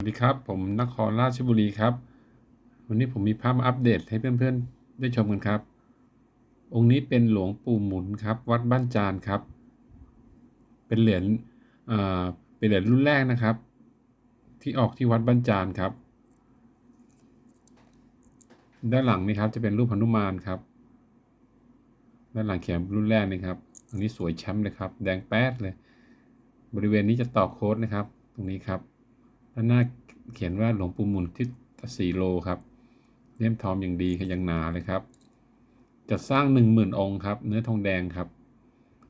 สวัสดีครับ ผมนครราชบุรีครับ วันนี้ผมมีภาพมาอัปเดตให้เพื่อนๆ ได้ชมกันครับ องค์นี้เป็นหลวงปู่หมุนครับ วัดบ้านจานครับ เป็นเหรียญเอ่อเป็นเหรียญรุ่นแรกนะครับ ที่ออกที่วัดบ้านจานครับ ด้านหลังนี่ครับจะเป็นรูปหนุมานครับ ด้านหลังเขียนรุ่นแรกนี่ครับอันนี้สวยแชมป์เลยครับ แดงแป๊ดเลย บริเวณนี้จะต่อโค้ดนะครับ ตรงนี้ครับ ด้านหน้าเขียนว่าหลวงปู่หมุนทิศสีโลครับเลี่ยมทองอย่างดีอย่างหนาเลยครับ จะสร้างหนึ่งหมื่นองค์ครับ เนื้อทองแดงครับ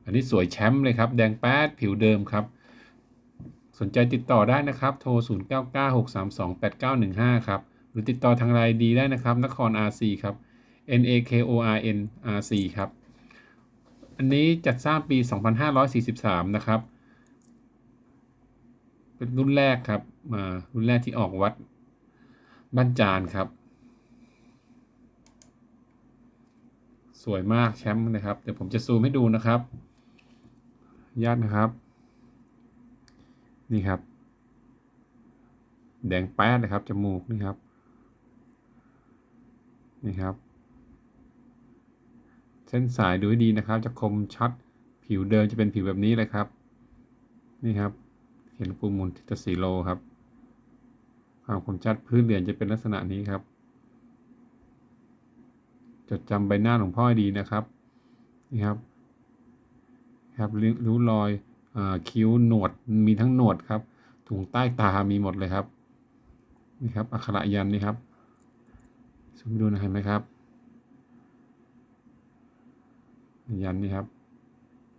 อันนี้สวยแชมป์เลยครับ แดงแป๊ดผิวเดิมครับ สนใจติดต่อได้นะครับ โทร 0 9 9 6 3 2 8 9 1 5 ครับ หรือติดต่อทางไลน์ดีได้นะครับ นคร RC ครับ N A K O R N R C ครับ อันนี้จัดสร้างปี 2543 นะครับ เป็นรุ่นแรกครับมารุ่นแรกที่ออกวัดบ้านจานครับ สวยมากแชมป์นะครับ เดี๋ยวผมจะซูมให้ดูนะครับญาตินะครับ นี่ครับ แดงแป๊ดนะครับ จมูกนี่ครับ นี่ครับ เส้นสายดูให้ดีนะครับ จะคมชัด ผิวเดิมจะเป็นผิวแบบนี้เลยครับ นี่ครับ ห็นปูมูลทิตสีโลครับความคมชัดพื้นเหรียญจะเป็นลักษณะนี้ครับ จดจำใบหน้าหลวงพ่อให้ดีนะครับนี่ครับครับริ้วรอยอคิ้วหนวดมีทั้งหนวดครับถุงใต้ตามีหมดเลยครับนี่ครับอักขระยันนี่ครับซูมดูนะเห็นไหมครับ ยันนี่ครับ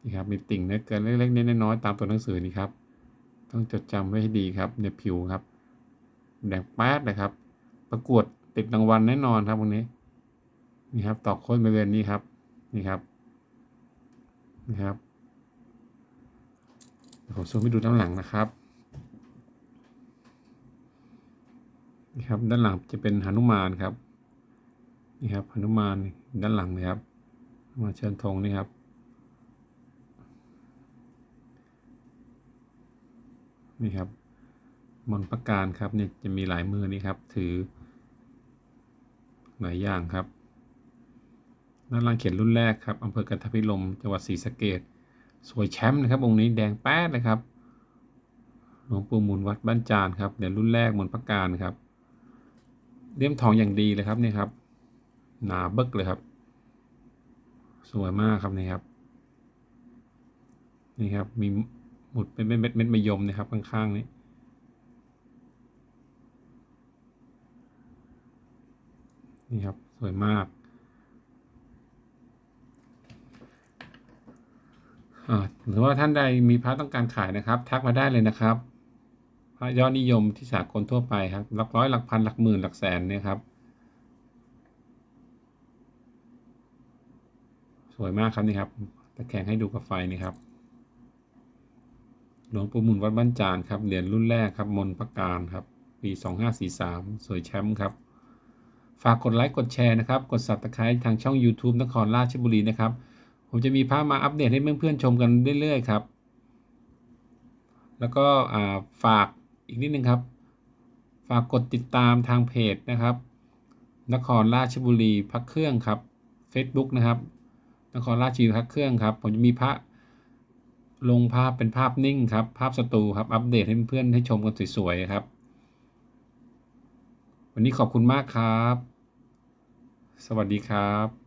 นี่ครับมีติ่งเนื้อเกินเล็กๆน้อยๆตามตัวหนังสือนี่ครับ ต้องจดจำไว้ให้ดีครับในผิวครับ แดงแป๊ดนะครับ ประกวดติดรางวัลแน่นอนครับวันนี้ นี่ครับตอกโค้ดบริเวณนี้ครับ นี่ครับนี่ครับผมซูมให้ดูด้านหลังนะครับนี่ครับ ด้านหลังจะเป็นหนุมานครับนี่ครับหนุมานด้านหลังเลยครับมาเชิญธงนี่ครับ นี่ครับมนต์ประการครับเนี่ยจะมีหลายมือนี่ครับ ถือ หลายอย่างครับด้านล่างเขียนรุ่นแรกครับอำเภอกันทพิลมจังหวัดศรีสะเกดสวยแชมป์นะครับองค์นี้แดงแป๊ดเลยครับหลวงปู่มูลวัดบ้านจานครับเดี๋ยวรุ่นแรกมนต์ประการครับเลี่ยมทองอย่างดีเลยครับนี่ครับ หนาเบิกเลยครับ สวยมากครับนี่ครับนี่ครับมี หมุดเป็นเม็ดเม็ดเม็ดมะยมนะครับข้างๆนี้นี่ครับ สวยมากหรือว่าท่านใดมีพระต้องการขายนะครับ ทักมาได้เลยนะครับพระยอดนิยมที่สากลทั่วไปครับ หลักร้อยหลักพันหลักหมื่นหลักแสนเนี่ยครับ สวยมากครับนี่ครับตะแคงให้ดูกับไฟนี่ครับ หลวงปู่มุนวัดบ้านจานครับเหรียญรุ่นแรกครับมนประการครับ ปี 2543 สวยแชมป์ครับ ฝากกดไลค์กดแชร์นะครับ กด subscribe ทางช่อง YouTube นครราชบุรีนะครับ ผมจะมีภาพมาอัปเดตให้เพื่อนๆชมกันเรื่อยๆครับ แล้วก็ฝากอีกนิดนึงครับ ฝากกดติดตามทางเพจนะครับ นครราชบุรีพักเครื่องครับ Facebook นะครับ นครราชบุรีพักเครื่องครับ ผมจะมีพระ ลงภาพเป็นภาพนิ่งครับ ภาพสตูครับ อัปเดตให้เพื่อนๆให้ชมกันสวยๆครับ วันนี้ขอบคุณมากครับ สวัสดีครับ